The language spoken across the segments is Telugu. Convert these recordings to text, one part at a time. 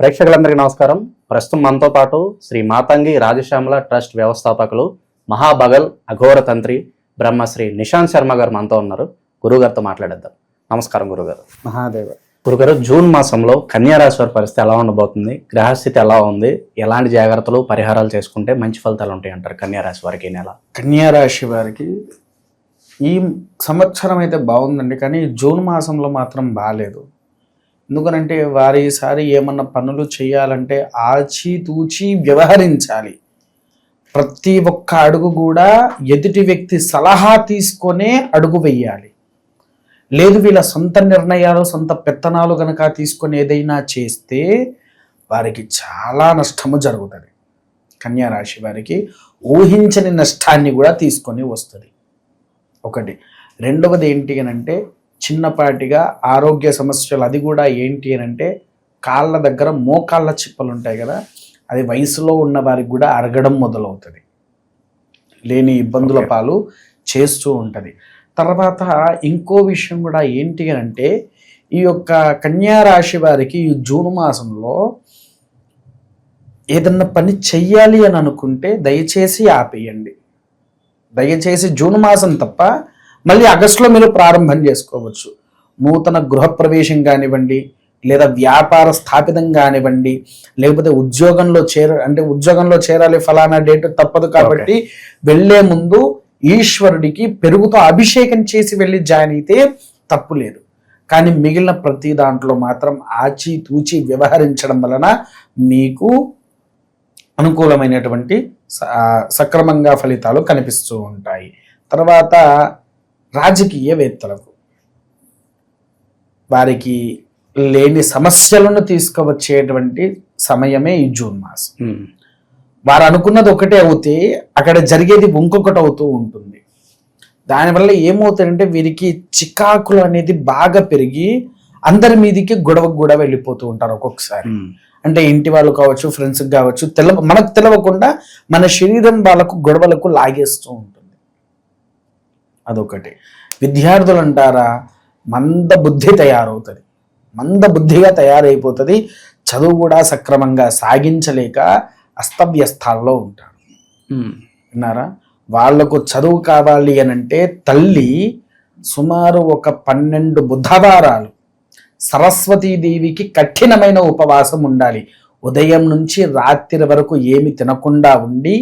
ప్రేక్షకులందరికీ నమస్కారం. ప్రస్తుతం మనతో పాటు శ్రీ మాతంగి రాజశ్యామల ట్రస్ట్ వ్యవస్థాపకులు మహాబగల్ అఘోర తంత్రి బ్రహ్మశ్రీ నిశాంత్ శర్మ గారు మనతో ఉన్నారు. గురుగారితో మాట్లాడేద్దాం. నమస్కారం గురుగారు మహాదేవ. గురుగారు జూన్ మాసంలో కన్యా రాశి వారి పరిస్థితి ఎలా ఉండబోతుంది? గ్రహస్థితి ఎలా ఉంది? ఎలాంటి జాగ్రత్తలు పరిహారాలు చేసుకుంటే మంచి ఫలితాలు ఉంటాయి అంటారు కన్యా రాశి వారికి ఈ నెల? కన్యా రాశి వారికి ఈ సంవత్సరం అయితే బాగుందండి కానీ జూన్ మాసంలో మాత్రం బాగాలేదు ఎందుకనంటే వారిసారి ఏమన్నా పనులు చేయాలంటే ఆచితూచి వ్యవహరించాలి. ప్రతి ఒక్క అడుగు కూడా ఎదుటి వ్యక్తి సలహా తీసుకొనే అడుగు వెయ్యాలి లేదు వీళ్ళ సొంత నిర్ణయాలు సొంత పెత్తనాలు కనుక తీసుకొని ఏదైనా చేస్తే వారికి చాలా నష్టము జరుగుతుంది. కన్యారాశి వారికి ఊహించని నష్టాన్ని కూడా తీసుకొని వస్తుంది. ఒకటి. రెండవది ఏంటి అని అంటే చిన్నపాటిగా ఆరోగ్య సమస్యలు అది కూడా ఏంటి అని అంటే కాళ్ళ దగ్గర మోకాళ్ళ చిప్పలు ఉంటాయి కదా అది వయసులో ఉన్న వారికి కూడా అరగడం మొదలవుతుంది. లేని ఇబ్బందుల. పాలు చేస్తూ ఉంటుంది. తర్వాత ఇంకో విషయం కూడా ఏంటి అని అంటే ఈ యొక్క కన్యా రాశి వారికి ఈ జూన్ మాసంలో ఏదన్నా పని చెయ్యాలి అని అనుకుంటే దయచేసి ఆపేయండి. దయచేసి జూన్ మాసం తప్ప మళ్ళీ ఆగస్టులో మీరు ప్రారంభం చేసుకోవచ్చు. నూతన గృహప్రవేశం కానివ్వండి లేదా వ్యాపార స్థాపితం కానివ్వండి లేకపోతే ఉద్యోగంలో చేర అంటే ఉద్యోగంలో చేరాలి ఫలానా డేట్ తప్పదు కాబట్టి వెళ్ళే ముందు ఈశ్వరుడికి పెరుగుతో అభిషేకం చేసి వెళ్ళి జాయిన్ అయితే తప్పు లేదు. కానీ మిగిలిన ప్రతి దాంట్లో మాత్రం ఆచి తూచి వ్యవహరించడం వలన మీకు అనుకూలమైనటువంటి సక్రమంగా ఫలితాలు కనిపిస్తూ ఉంటాయి. తర్వాత రాజకీయవేత్తలకు. వారికి లేని సమస్యలను తీసుకువచ్చేటువంటి సమయమే ఈ జూన్ మాసం. వారు అనుకున్నది ఒకటే అవుతే అక్కడ జరిగేది ఇంకొకటి అవుతూ ఉంటుంది. దానివల్ల ఏమవుతాయంటే వీరికి చికాకులు అనేది బాగా పెరిగి అందరి మీదికి గొడవకు కూడా వెళ్ళిపోతూ ఉంటారు ఒక్కొక్కసారి. అంటే ఇంటి వాళ్ళు కావచ్చు ఫ్రెండ్స్ కావచ్చు తెల మనకు తెలవకుండా మన శరీరం వాళ్ళకు గొడవలకు లాగేస్తూ ఉంటుంది అదొకటి. విద్యార్థులు అంటారా మంద బుద్ధి తయారవుతుంది. మంద బుద్ధిగా తయారైపోతుంది చదువు కూడా సక్రమంగా సాగించలేక అస్తవ్యస్తాల్లో ఉంటారు. విన్నారా? వాళ్ళకు చదువు కావాలి అని అంటే తల్లి సుమారు ఒక పన్నెండు బుధవారాలు సరస్వతీదేవికి కఠినమైన ఉపవాసం ఉండాలి. ఉదయం నుంచి రాత్రి వరకు ఏమి తినకుండా ఉండి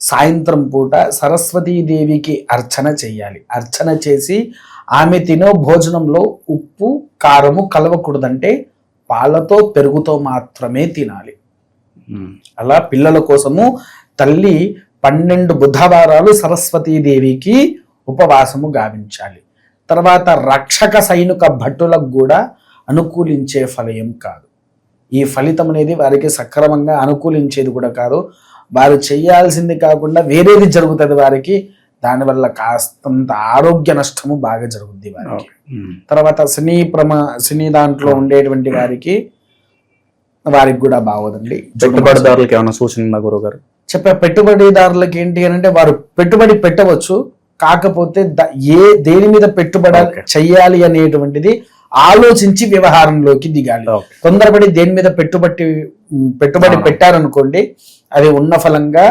సాయంత్రం పూట సరస్వతీదేవికి అర్చన చేయాలి. అర్చన చేసి ఆమె తినో భోజనంలో ఉప్పు కారము కలవకూడదంటే పాలతో పెరుగుతో మాత్రమే తినాలి. అలా పిల్లల కోసము తల్లి పన్నెండు బుధవారాలు సరస్వతీదేవికి ఉపవాసము గావించాలి. తర్వాత రక్షక సైనిక భటులకు కూడా అనుకూలించే ఫలయం కాదు. ఈ ఫలితం అనేది వారికి సక్రమంగా అనుకూలించేది కూడా కాదు. వారు చేయాల్సింది కాకుండా వేరేది జరుగుతుంది వారికి. దానివల్ల కాస్తంత ఆరోగ్య నష్టము బాగా జరుగుద్ది వారికి. తర్వాత సినీ ప్రమా సినీ దాంట్లో ఉండేటువంటి వారికి వారికి కూడా బాగోదండి. పెట్టుబడిదారులకు ఏమైనా సూచన ఉందా గురుగారు చెప్పే పెట్టుబడిదారులకి ఏంటి అని అంటే వారు పెట్టుబడి పెట్టవచ్చు. కాకపోతే ఏ దేని మీద పెట్టుబడి. చెయ్యాలి అనేటువంటిది ఆలోచించి వ్యవహారంలోకి దిగాలి. తొందరపడి దేని మీద పెట్టుబడి పెట్టుబడి. పెట్టారనుకోండి అది ఉన్న ఫలంగా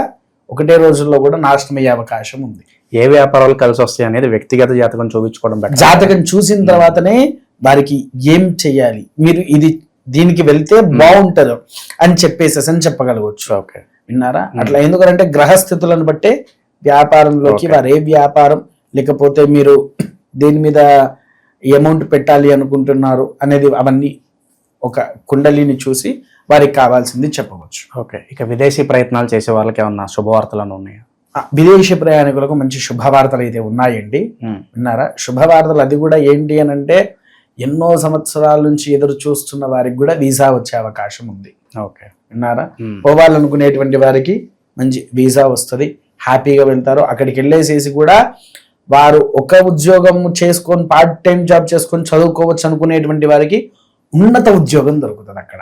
ఒకటే రోజుల్లో కూడా నాశనం అయ్యే అవకాశం ఉంది. ఏ వ్యాపారాలు కలిసి వస్తాయి అనేది వ్యక్తిగత జాతకం చూపించుకోవడం బెటర్. జాతకం చూసిన తర్వాతనే వారికి ఏం చెయ్యాలి మీరు ఇది దీనికి వెళ్తే బాగుంటారు అని చెప్పేసేసి అని చెప్పగలగవచ్చు ఓకే. విన్నారా? అట్లా ఎందుకంటే గ్రహస్థితులను బట్టే వ్యాపారంలోకి. వారు ఏ వ్యాపారం. లేకపోతే మీరు దేని మీద అమౌంట్ పెట్టాలి అనుకుంటున్నారు అనేది అవన్నీ ఒక కుండలిని చూసి వారికి కావాల్సింది చెప్పవచ్చు. ఓకే. ఇక విదేశీ ప్రయత్నాలు చేసే వాళ్ళకి ఏమన్నా శుభవార్తలు ఉన్నాయా? విదేశీ ప్రయాణికులకు మంచి శుభవార్తలు అయితే ఉన్నాయండి. విన్నారా? శుభవార్తలు అది కూడా ఏంటి అని అంటే ఎన్నో సంవత్సరాల నుంచి ఎదురు చూస్తున్న వారికి కూడా వీసా వచ్చే అవకాశం ఉంది. ఓకే. విన్నారా? పోవాలనుకునేటువంటి వారికి మంచి వీసా వస్తుంది. హ్యాపీగా వెళ్తారు. అక్కడికి వెళ్ళేసేసి కూడా వారు ఒక ఉద్యోగం చేసుకొని పార్ట్ టైం జాబ్ చేసుకొని చదువుకోవచ్చు అనుకునేటువంటి వారికి ఉన్నత ఉద్యోగం దొరుకుతుంది అక్కడ.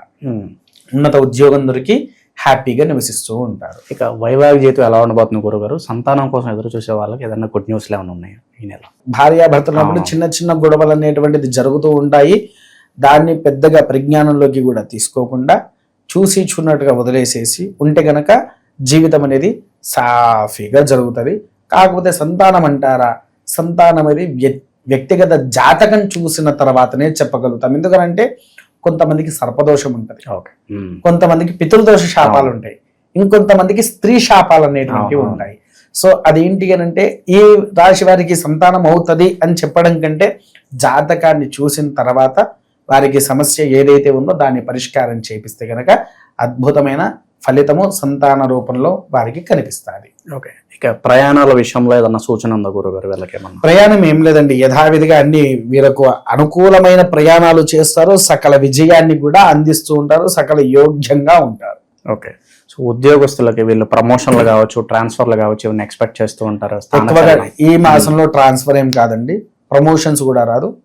ఉన్నత ఉద్యోగం దొరికి హ్యాపీగా నివసిస్తూ ఉంటారు. ఇక వైవాహిక జీవితం ఎలా ఉండబోతుంది గురుగారు? సంతానం కోసం ఎదురు చూసే వాళ్ళకి ఏదైనా గుడ్ న్యూస్లు ఏమైనా ఉన్నాయా ఈ నెల? భార్యాభర్తలప్పుడు ఆ. చిన్న చిన్న గొడవలు అనేటువంటిది జరుగుతూ ఉంటాయి. దాన్ని పెద్దగా పరిజ్ఞానంలోకి కూడా తీసుకోకుండా చూసి చూన్నట్టుగా వదిలేసేసి ఉంటే గనక జీవితం అనేది సాఫీగా జరుగుతుంది. కాకపోతే సంతానం అంటారా? సంతానం అనేది వ్య- వ్యక్తిగత జాతకం చూసిన తర్వాతనే చెప్పగలుగుతాం. ఎందుకనంటే కొంతమందికి సర్పదోషం ఉంటుంది. కొంతమందికి పితృదోష శాపాలు ఉంటాయి. ఇంకొంతమందికి స్త్రీ శాపాలు అనేటువంటివి. ఉంటాయి. సో అదేంటి అని అంటే ఈ రాశి వారికి సంతానం అవుతుంది అని చెప్పడం కంటే జాతకాన్ని చూసిన తర్వాత వారికి సమస్య ఏదైతే ఉందో దాన్ని పరిష్కారం చేపిస్తే గనక అద్భుతమైన ఫలితము సంతాన రూపంలో వారికి కనిపిస్తుంది. ఓకే. ఇక ప్రయాణాల విషయంలో ఏదన్నా సూచన ఉందా గురుగారు వీళ్ళకి ఏమన్నా ప్రయాణం ఏం లేదండి. యథావిధిగా అన్ని వీరకు అనుకూలమైన ప్రయాణాలు చేస్తారు. సకల విజయాన్ని కూడా అందిస్తూ ఉంటారు. సకల యోగ్యంగా ఉంటారు. ఓకే. సో ఉద్యోగస్తులకి వీళ్ళు ప్రమోషన్లు కావచ్చు ట్రాన్స్ఫర్లు కావచ్చు ఇవన్నీ ఎక్స్పెక్ట్ చేస్తూ ఉంటారు. ఈ మాసంలో ట్రాన్స్ఫర్ ఏం కాదండి. ప్రమోషన్స్ కూడా రాదు.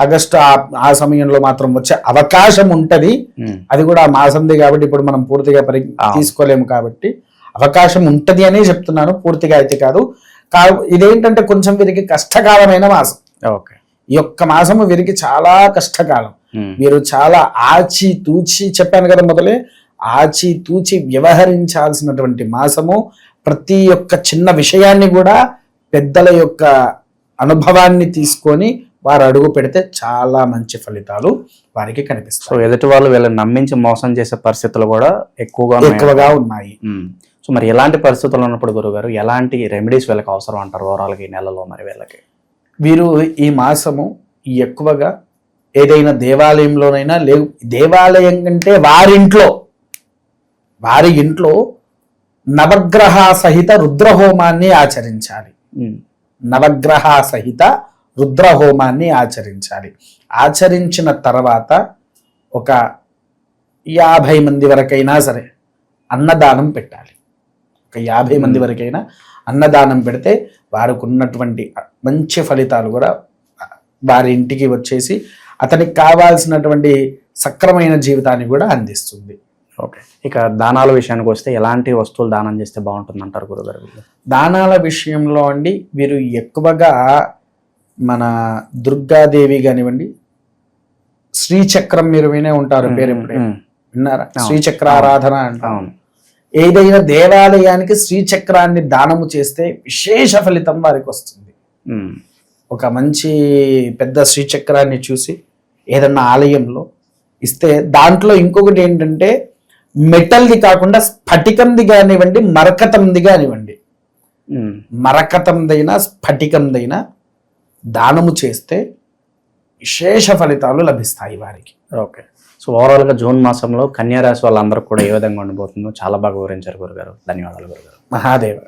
ఆగస్టు ఆ- ఆ సమయంలో మాత్రం వచ్చే అవకాశం ఉంటది. అది కూడా మాసంది కాబట్టి ఇప్పుడు మనం పూర్తిగా పరి. తీసుకోలేము కాబట్టి అవకాశం ఉంటది అనే చెప్తున్నాను. పూర్తిగా అయితే కాదు. కా ఇదేంటంటే కొంచెం వీరికి కష్టకాలమైన మాసం. ఓకే. ఈ యొక్క మాసము వీరికి చాలా కష్టకాలం. మీరు చాలా ఆచి తూచి చెప్పాను కదా మొదలే. ఆచి తూచి వ్యవహరించాల్సినటువంటి మాసము ప్రతి ఒక్క చిన్న విషయాన్ని కూడా పెద్దల యొక్క అనుభవాన్ని తీసుకొని వారు అడుగు పెడితే చాలా మంచి ఫలితాలు వారికి సో కనిపిస్తాయి ఎదుటి వాళ్ళు వీళ్ళని నమ్మించి మోసం చేసే పరిస్థితులు కూడా ఎక్కువగా. ఎక్కువగా ఉన్నాయి. సో మరి ఎలాంటి పరిస్థితులు ఉన్నప్పుడు గురుగారు ఎలాంటి రెమెడీస్ వీళ్ళకి అవసరం అంటారు ఓవరాల్గా ఈ నెలలో మరి వీళ్ళకి వీరు ఈ మాసము ఎక్కువగా ఏదైనా దేవాలయంలోనైనా లేవు దేవాలయం కంటే వారింట్లో వారి ఇంట్లో నవగ్రహ సహిత రుద్రహోమాన్ని ఆచరించాలి. నవగ్రహ సహిత రుద్రహోమాన్ని ఆచరించాలి. ఆచరించిన తర్వాత ఒక యాభై మంది వరకైనా సరే అన్నదానం పెట్టాలి. ఒక యాభై మంది వరకైనా అన్నదానం పెడితే వారికి ఉన్నటువంటి మంచి ఫలితాలు కూడా వారి ఇంటికి వచ్చేసి అతనికి కావాల్సినటువంటి సక్రమైన జీవితాన్ని కూడా అందిస్తుంది. ఓకే. ఇక దానాల విషయానికి వస్తే ఎలాంటి వస్తువులు దానం చేస్తే బాగుంటుంది అంటారు గురుగారు? దానాల విషయంలో అండి వీరు ఎక్కువగా మన దుర్గాదేవి కానివ్వండి శ్రీచక్రం మీరు వినే ఉంటారు పేరు ఎప్పుడైనా. విన్నారా. శ్రీచక్ర ఆరాధన అంటాం ఏదైనా దేవాలయానికి శ్రీచక్రాన్ని దానము చేస్తే విశేష ఫలితం వారికి వస్తుంది. ఒక మంచి పెద్ద శ్రీచక్రాన్ని చూసి ఏదన్నా ఆలయంలో ఇస్తే దాంట్లో ఇంకొకటి ఏంటంటే మెటల్ది కాకుండా స్ఫటికంది కానివ్వండి మరకతంది కానివ్వండి. మరకతందైనా స్ఫటికందైనా దానము చేస్తే విశేష ఫలితాలు లభిస్తాయి వారికి. ఓకే. సో ఓవరాల్గా జూన్ మాసంలో కన్యా రాశి వాళ్ళందరూ కూడా ఏ విధంగా ఉండబోతుందో చాలా బాగా వివరించారు గురుగారు. ధన్యవాదాలు గురుగారు. మహాదేవ.